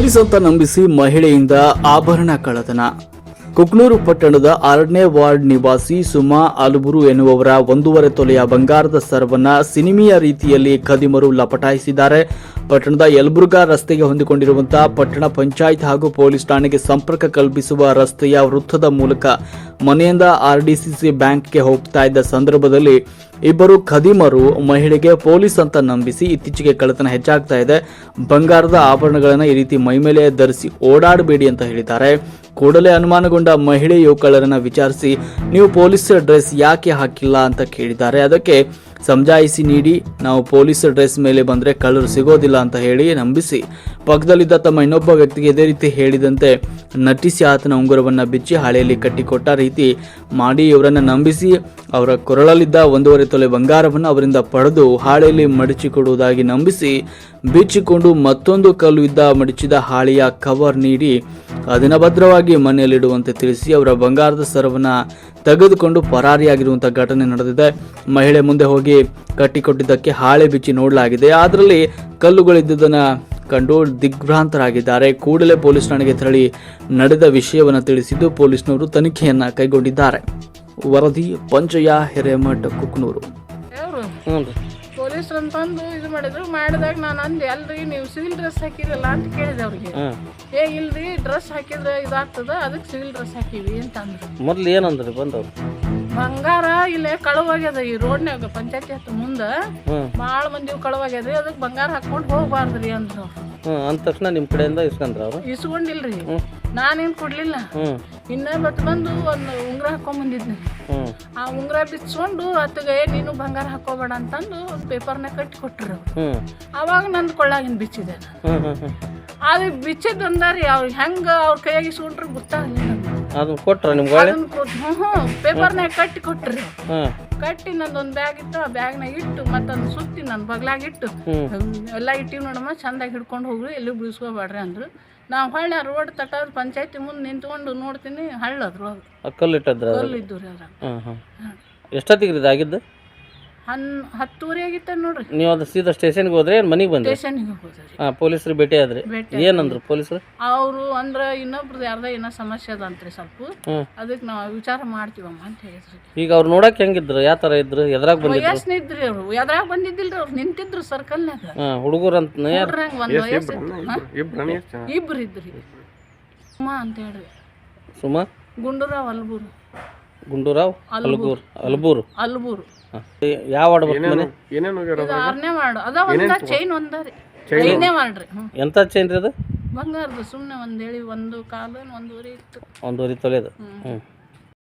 Police ಅಂತ ನಂಬಿಸಿ ಮಹಿಳೆಯಿಂದ ಆಭರಣ ಕಳ್ಳತನ. ಕುಕ್ನೂರು ಪಟ್ಟಣದ ಆರನೇ ವಾರ್ಡ್ ನಿವಾಸಿ ಸುಮಾ ಅಲ್ಬುರು ಎನ್ನುವವರ ಒಂದೂವರೆ ತೊಲೆಯ ಬಂಗಾರದ ಸರವನ್ನ ಸಿನಿಮೀಯ ರೀತಿಯಲ್ಲಿ ಖದೀಮರು ಲಪಟಾಯಿಸಿದ್ದಾರೆ. ಪಟ್ಟಣದ ಯಲಬುರ್ಗಾ ರಸ್ತೆಗೆ ಹೊಂದಿಕೊಂಡಿರುವಂತಹ ಪಟ್ಟಣ ಪಂಚಾಯತ್ ಹಾಗೂ ಪೊಲೀಸ್ ಠಾಣೆಗೆ ಸಂಪರ್ಕ ಕಲ್ಪಿಸುವ ರಸ್ತೆಯ ವೃತ್ತದ ಮೂಲಕ ಮನೆಯಿಂದ ಆರ್ಡಿಸಿಸಿ ಬ್ಯಾಂಕ್ಗೆ ಹೋಗ್ತಾ ಇದ್ದ ಸಂದರ್ಭದಲ್ಲಿ ಇಬ್ಬರು ಖದೀಮರು ಮಹಿಳೆಗೆ ಪೊಲೀಸ್ ಅಂತ ನಂಬಿಸಿ ಇತ್ತೀಚೆಗೆ ಕಳ್ಳತನ ಹೆಚ್ಚಾಗ್ತಾ ಇದೆ. ಬಂಗಾರದ ಆಭರಣಗಳನ್ನು ಈ ರೀತಿ ಮೈಮೇಲೆ ಧರಿಸಿ ಓಡಾಡಬೇಡಿ ಅಂತ ಹೇಳಿದ್ದಾರೆ. ಕೂಡಲೇ ಅನುಮಾನಗೊಂಡ ಮಹಿಳೆ ಯುವಕರನ್ನ ವಿಚಾರಿಸಿ, ನೀವು ಪೊಲೀಸ್ ಡ್ರೆಸ್ ಯಾಕೆ ಹಾಕಿಲ್ಲ? ಅಂತ ಕೇಳಿದ್ದಾರೆ. ಅದಕ್ಕೆ, ಸಮಜಾಯಿಸಿ ನೀಡಿ, ನಾವು ಪೊಲೀಸ್ ಡ್ರೆಸ್ ಮೇಲೆ ಬಂದ್ರೆ ಕಳ್ಳರು ಸಿಗೋದಿಲ್ಲ ಅಂತ ಹೇಳಿ ನಂಬಿಸಿ. ಪಕ್ಕದಲ್ಲಿದ್ದ ತಮ್ಮ ಇನ್ನೊಬ್ಬ ವ್ಯಕ್ತಿಗೆ ಇದೇ ರೀತಿ ಹೇಳಿದಂತೆ, ನಟಿಸಿ ಆತನ ಉಂಗುರವನ್ನು ಬಿಚ್ಚಿ ಹಾಳೆಯಲ್ಲಿ ಕಟ್ಟಿಕೊಟ್ಟ ರೀತಿ ಮಾಡಿ ಇವರನ್ನು ನಂಬಿಸಿ, ಅವರ ಕೊರಳಲ್ಲಿದ್ದ ಒಂದೂವರೆ ತೊಲೆ ಬಂಗಾರವನ್ನು ಅವರಿಂದ ಪಡೆದು ಹಾಳೆಯಲ್ಲಿ ಮಡಚಿಕೊಡುವುದಾಗಿ ನಂಬಿಸಿ ಬಿಚ್ಚಿಕೊಂಡು ಮತ್ತೊಂದು ಕಲ್ಲು ಇದ್ದ ಮಡಚಿದ ಹಾಳೆಯ ಕವರ್ ನೀಡಿ ಅದನ್ನ ಭದ್ರವಾಗಿ ಮನೆಯಲ್ಲಿಡುವಂತೆ ತಿಳಿಸಿ ಅವರ ಬಂಗಾರದ ಸರವನ್ನ ತೆಗೆದುಕೊಂಡು ಪರಾರಿಯಾಗಿರುವಂತಹ ಘಟನೆ ನಡೆದಿದೆ. ಮಹಿಳೆ ಮುಂದೆ ಹೋಗಿ ಕಟ್ಟಿಕೊಟ್ಟಿದ್ದಕ್ಕೆ ಹಾಳೆ ಬಿಚ್ಚಿ ನೋಡಲಾಗಿದೆ. ಅದರಲ್ಲಿ ಕಲ್ಲುಗಳಿದ್ದುದನ್ನ ಕಂಡು ದಿಗ್ಭ್ರಾಂತರಾಗಿದ್ದಾರೆ. ಕೂಡಲೇ ಪೊಲೀಸ್ ಠಾಣೆಗೆ ತೆರಳಿ ನಡೆದ ವಿಷಯವನ್ನು ತಿಳಿಸಿದ್ದು ಪೊಲೀಸ್ನವರು ತನಿಖೆಯನ್ನ ಕೈಗೊಂಡಿದ್ದಾರೆ. ವರದಿ ಪಂಚಯ ಹಿರೇಮಠ ಕುಕ್ನೂರು. ಪೊಲೀಸ್ರು ಅಂತಂದು ಇದು ಮಾಡಿದ್ರು. ಮಾಡಿದಾಗ ನಾನು ಅಂದೆ ಅಲ್ರಿ ನೀವು ಸಿವಿಲ್ ಡ್ರೆಸ್ ಹಾಕಿರಲ್ಲ ಅಂತ ಕೇಳಿದೆ ಅವ್ರಿಗೆ. ಏ ಇಲ್ರಿ ಡ್ರೆಸ್ ಹಾಕಿದ್ರೆ ಇದಾಗ್ತದ ಅದಕ್ಕೆ ಸಿವಿಲ್ ಡ್ರೆಸ್ ಹಾಕಿವಿ ಅಂತ ಅಂದ್ರು ಮೊದ್ಲು ಏನಂದ್ರಿ ಬಂದವ್ರು? ಬಂಗಾರ ಇಲ್ಲೇ ಕಳುವಾಗ್ಯದ ಈ ರೋಡ್ನ್ಯಾಗ ಪಂಚಾಯತಿ ಹತ್ತು ಮುಂದೆ. ಭಾಳ ಮಂದಿ ಕಳುವಾಗ್ಯದ್ರಿ ಅದಕ್ಕೆ ಬಂಗಾರ ಹಾಕೊಂಡು ಹೋಗ್ಬಾರ್ದ್ರಿ ಅಂದ್ರು ಅಂದ ತಕ್ಷಣ ನಿಮ್ಮ ಕಡೆಯಿಂದ ಇಸ್ಕೊಂಡ್ರ ಅವರು? ಇಸ್ಕೊಂಡಿಲ್ರಿ. ನಾನೇನು ಕೊಡ್ಲಿಲ್ಲ. ಹ್ಞೂ ಇನ್ನ ಬಂದು ಒಂದು ಉಂಗುರ ಹಾಕೊಂಡ್ ಬಂದಿದ್ನಿ ಆ ಉಂಗುರ ಬಿಚ್ಕೊಂಡು ಅತ್ತಗೆ ನೀನು ಬಂಗಾರ ಹಾಕೋಬೇಡ ಅಂತಂದು ಒಂದು ಪೇಪರ್ನ ಕಟ್ಟಿ. ಹ್ಞೂ ಅವಾಗ ನಂದು ಕೊಳ್ಳಾಗಿನ ಬಿಚ್ಚಿದೆ ಅದು ಬಿಚ್ಚಿದ್ ಅಂದಾರಿ ಅವ್ರು ಹೆಂಗ ಅವ್ರ ಕೈಯಾಗಿ ಇಸ್ಕೊಂಡ್ರು ಗೊತ್ತಾಗಲಿಲ್ಲ. ಅದನ್ನ ಕೊಟ್ರ ನಿಮ್ಗೆ ಹ್ಞೂ ಪೇಪರ್ನಾಗ ಕಟ್ಟಿ. ಹಾಂ ಕಟ್ಟಿ ನಂದೊಂದು ಬ್ಯಾಗ್ ಇತ್ತು ಆ ಬ್ಯಾಗ್ನಾಗ ಇಟ್ಟು ಮತ್ತೊಂದು ಸುತ್ತಿ ನನ್ನ ಬಗ್ಲಾಗ ಇಟ್ಟು ಹ್ಞೂ ಎಲ್ಲ ಇಟ್ಟಿವಿ ನೋಡಮ್ಮ ಚಂದಾಗಿ ಹಿಡ್ಕೊಂಡು ಹೋಗ್ರಿ ಎಲ್ಲೂ ಬೀಳ್ಸ್ಕೊಬೇಡ್ರಿ ಅಂದ್ರು. ನಾವು ಹಳ್ಳ ರೋಡ್ ತಟ್ಟಾದ ಪಂಚಾಯತಿ ಮುಂದೆ ನಿಂತ್ಕೊಂಡು ನೋಡ್ತೀನಿ ಹಳ್ಳ ಆ ಕಲ್ಲು ಇದ್ದು ರೀ ಅದ್ರಾಗ ಎಷ್ಟೊತ್ತಿಗೆ ರೀ ಇದಾಗಿದ್ದು ಹನ್ ಹತ್ತುವರೆ ಆಗಿತ್ತ ನೋಡ್ರಿ. ನೀವು ಅದು ಸೀದಾ ಸ್ಟೇಷನ್ಗೆ ಹೋದ್ರೆ ಏನು ಮನೆಗೆ ಬಂದ್ರಿ? ಸ್ಟೇಷನ್ಗೆ ಹಾಂ ಪೊಲೀಸರು ಭೇಟಿ ಆದ್ರಿ. ಭೇಟಿ ಏನಂದ್ರು ಪೊಲೀಸರು? ಅವರು ಅಂದ್ರೆ ಇನ್ನೊಬ್ರದ್ದು ಯಾರ್ದ ಏನೋ ಸಮಸ್ಯೆ ಅದಂತ್ರಿ ಸ್ವಲ್ಪ. ಹ್ಞೂ ಅದಕ್ಕೆ ನಾವು ವಿಚಾರ ಮಾಡ್ತೀವಮ್ಮ ಅಂತ ಹೇಳಿದ್ರಿ. ಈಗ ಅವ್ರು ನೋಡಕ್ಕೆ ಹೆಂಗಿದ್ರು? ಯಾವ ಥರ ಇದ್ರು? ಎದ್ರಾಗ ಬಂದಿದ್ರು? ವಯಸ್ಸಿನಿದ್ರಿ ಅವ್ರು. ಎದ್ರಾಗ ಬಂದಿದ್ದಿಲ್ರಿ ಅವ್ರು. ನಿಂತಿದ್ರು ಸರ್ಕಲ್ನಾಗ ಹಾಂ ಅಂತ ಯಾರು? ನೋಡ್ರಂಗ ಒಂದ್ ವಯಸ್ಸು ಇಬ್ರು. ಇದ್ರಿ. ಅಮ್ಮ ಅಂತ ಹೇಳ್ರಿ. ಸುಮಾ? ಗುಂಡೂರಾವ್ ಅಲ್ಬೂರು. ಗುಂಡೂರಾವ್? ಅಲ್ಬೂರ್. ಅಲ್ಬೂರು. ಅಲ್ಬೂರು. ಯಾವ ವಾರ್ಡ್ ಬರ್ತ ಮನೆ? ಇದು ಆರನೇ ಮಾಡು ಅದ ಒಂದ ಚೈನ್ ಒಂದ ರೀ. ಚೈನೇ ಮಾಡ್ರಿ ಎಂತ ಎಂಥ ಚೇನ್ ರೀ ಅದು? ಬಂಗಾರದು ಸುಮ್ಮನೆ ಒಂದ್ ಹೇಳಿ ಒಂದು ಕಾಲು ಒಂದೂರಿ ಇತ್ತು. ಒಂದೂವರೆ ತೊಲೆದು ಹ್ಮ್. ಹ್ಞೂ